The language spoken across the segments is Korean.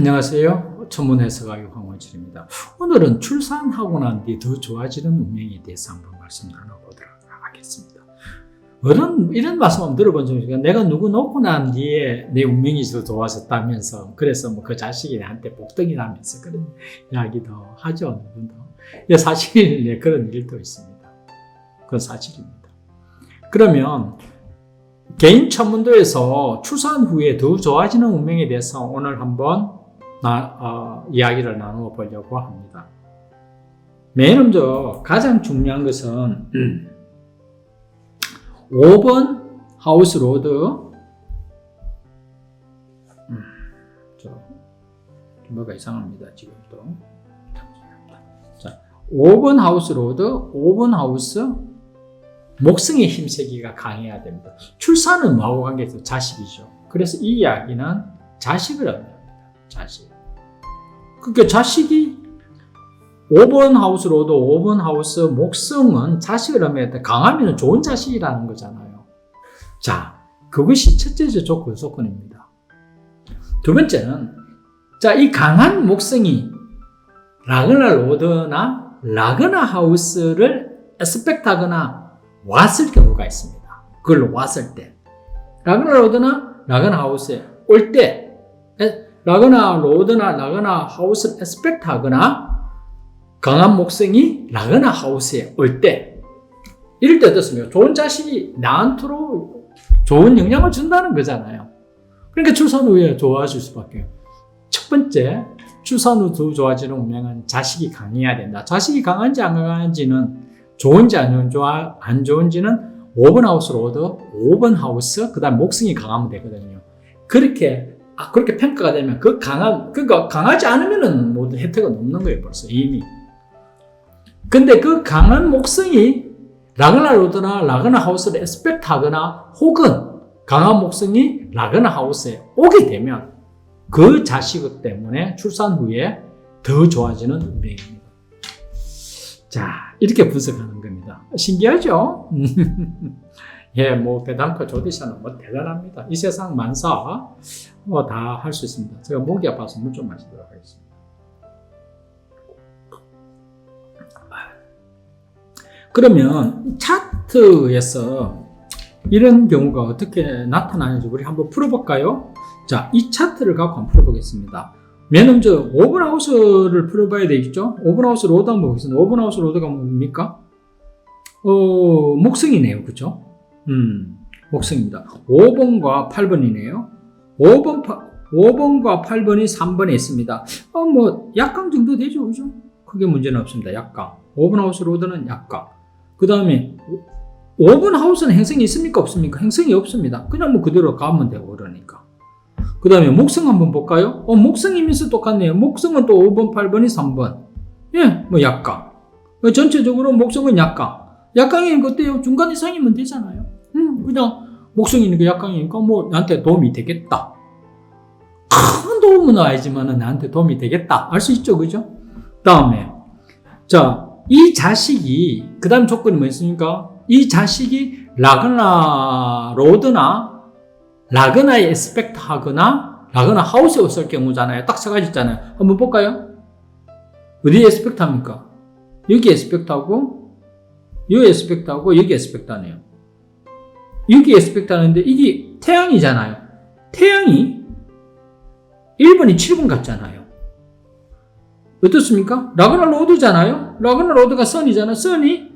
안녕하세요. 천문해석가의 황원철입니다. 오늘은 출산하고 난 뒤 더 좋아지는 운명에 대해서 한번 말씀 나눠보도록 하겠습니다. 어른 이런 말씀 한번 들어본 적이 있어요. 내가 누구 놓고 난 뒤에 내 운명이 더 좋아졌다면서 그래서 뭐 그 자식이 나한테 복덩이 나면서 그런 이야기도 하죠. 누군도. 예, 사실 네, 그런 일도 있습니다. 그건 사실입니다. 그러면 개인 천문도에서 출산 후에 더 좋아지는 운명에 대해서 오늘 한번 나, 어, 이야기를 나누어 보려고 합니다. 맨 먼저 가장 중요한 것은 5번 하우스 로드 음, 저, 뭐가 이상합니다. 지금도 자, 5번 하우스 로드 5번 하우스 목성의 힘세기가 강해야 됩니다. 출산은 관계해서 자식이죠. 그래서 이 이야기는 자식을. 자식. 그러니까 자식이 5번 하우스로도 5번 하우스 목성은 자식을 의미할 강하면 좋은 자식이라는 거잖아요. 자, 그것이 첫째 조건, 조건입니다. 두 번째는 자, 이 강한 목성이 라그나 로드나 라그나 하우스를 에스펙트하거나 왔을 경우가 있습니다. 그걸로 왔을 때. 라그나 로드나 라그나 하우스에 올 때, 라그나 로드나 라그나 하우스를 에스펙트 하거나 강한 목성이 라그나 하우스에 올 때, 이럴 때 어떻습니까? 좋은 자식이 나한테로 좋은 영향을 준다는 거잖아요. 그러니까 출산 후에 좋아질 수밖에. 첫 번째, 출산 후 더 좋아지는 운명은 자식이 강해야 된다. 자식이 강한지 안 강한지는 좋은지 안, 좋아, 안 좋은지는 5번 하우스 로드, 5번 하우스, 그 다음 목성이 강하면 되거든요. 그렇게, 아, 그렇게 평가가 되면 그 강한, 그니까 강하지 않으면은 모든 혜택은 없는 거예요, 벌써 이미. 근데 그 강한 목성이 라그나 로드나 라그나 하우스를 에스펙트 하거나 혹은 강한 목성이 라그나 하우스에 오게 되면 그 자식 때문에 출산 후에 더 좋아지는 운명입니다. 자, 이렇게 분석하는 겁니다. 신기하죠? 예, 뭐, 배당과 조디샤는 뭐 대단합니다. 이 세상 만사 뭐 다 할 수 있습니다. 제가 목이 아파서 물 좀 마시도록 하겠습니다. 그러면 차트에서 이런 경우가 어떻게 나타나는지 우리 한번 풀어볼까요? 자, 이 차트를 갖고 한번 풀어보겠습니다. 맨 먼저 오븐하우스를 풀어봐야 되겠죠? 오븐하우스 로드 한번 보겠습니다. 오븐하우스 로드가 뭡니까? 어, 목성이네요. 그죠? 음, 목성입니다. 5번과 8번이네요. 5번, 5번과 8번이 3번에 있습니다. 어, 뭐, 약강 정도 되죠. 그죠? 크게 문제는 없습니다. 약강. 5번 하우스 로드는 약강. 그 다음에 5번 하우스는 행성이 있습니까? 없습니까? 행성이 없습니다. 그냥 뭐 그대로 가면 되고 그러니까. 그 다음에 목성 한번 볼까요? 어, 목성이면서 똑같네요. 목성은 또 5번, 8번이 3번. 예, 뭐 약강. 전체적으로 목성은 약강. 약강이면 어때요? 중간 이상이면 되잖아요. 음, 그냥 목성이니까 약강이니까 뭐 나한테 도움이 되겠다. 큰 도움은 아니지만 나한테 도움이 되겠다. 알 수 있죠, 그죠? 다음에 자, 이 자식이 그 다음 조건이 뭐 있습니까? 이 자식이 라그나 로드나 라그나에 에스펙트 하거나 라그나 하우스에 없을 경우잖아요. 딱 세 가지 있잖아요. 한번 볼까요? 어디에 에스펙트 합니까? 여기 에스펙트 하고 여기 에스펙트 하고 여기 에스펙트 하네요. 여기 에스펙트 하는데 이게 태양이잖아요. 태양이 1번이 7번 같잖아요. 어떻습니까? 라그나 로드잖아요. 라그나 로드가 선이잖아요. 선이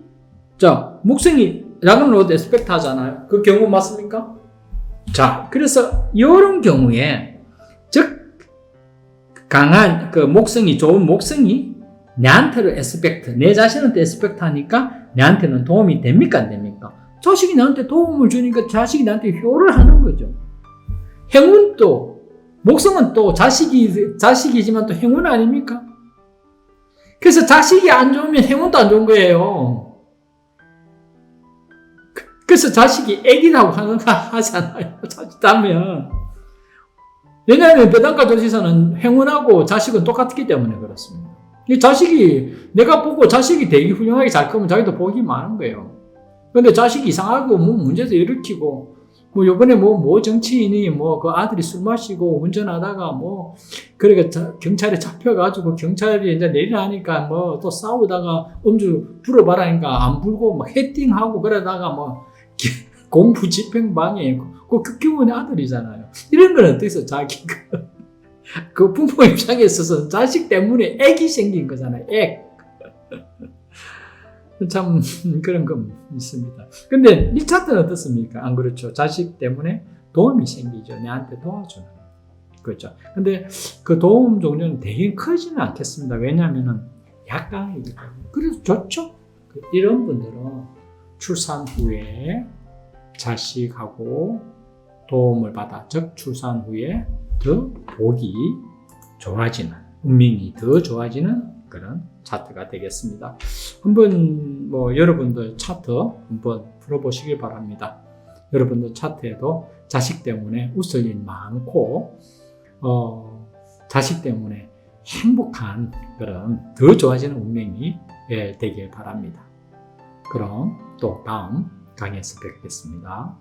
자 목성이 라그나 로드 에스펙트 하잖아요. 그 경우 맞습니까? 자, 그래서 이런 경우에 즉 강한 그 목성이 좋은 목성이 내한테를 에스펙트, 내 자신한테 에스펙트 하니까 내한테는 도움이 됩니까 안 됩니까? 자식이 나한테 도움을 주니까 자식이 나한테 효를 하는 거죠. 행운도 목성은 또 자식이 자식이지만 또 행운 아닙니까? 그래서 자식이 안 좋으면 행운도 안 좋은 거예요. 그래서 자식이 애기라고 하는 거 하잖아요. 자칫하면. 왜냐하면 배당가 도시사는 행운하고 자식은 똑같기 때문에 그렇습니다. 이 자식이, 내가 보고 자식이 되게 훌륭하게 잘 크면 자기도 복이 많은 거예요. 근데 자식이 이상하고 뭐 문제도 일으키고, 뭐 요번에 뭐 모 정치인이 뭐 그 아들이 술 마시고 운전하다가 뭐 그러니까 자- 경찰에 잡혀가지고 경찰이 이제 내리라니까 뭐 또 싸우다가 음주 불어봐라니까 안 불고 막 헤팅하고 그러다가 뭐 공부 집행방해 그 극기문의 아들이잖아요. 이런 건 어때서 자기 그, 그 부모 입장에 있어서 자식 때문에 애기 생긴 거잖아요. 액. 참 그런 거 있습니다. 근데 1차 때는 어떻습니까? 안 그렇죠. 자식 때문에 도움이 생기죠. 내한테 도와주는. 그렇죠. 근데 그 도움 종류는 되게 크지는 않겠습니다. 왜냐하면은 약간이기 때문에. 그래서 좋죠. 그 이런 분들은 출산 후에 자식하고 도움을 받아, 즉 출산 후에 더 복이 좋아지는, 운명이 더 좋아지는 그런 차트가 되겠습니다. 한번 뭐 여러분들 차트 한번 풀어보시길 바랍니다. 여러분들 차트에도 자식 때문에 웃을 일 많고 어, 자식 때문에 행복한 그런 더 좋아지는 운명이 예, 되길 바랍니다. 그럼 또 다음 강의에서 뵙겠습니다.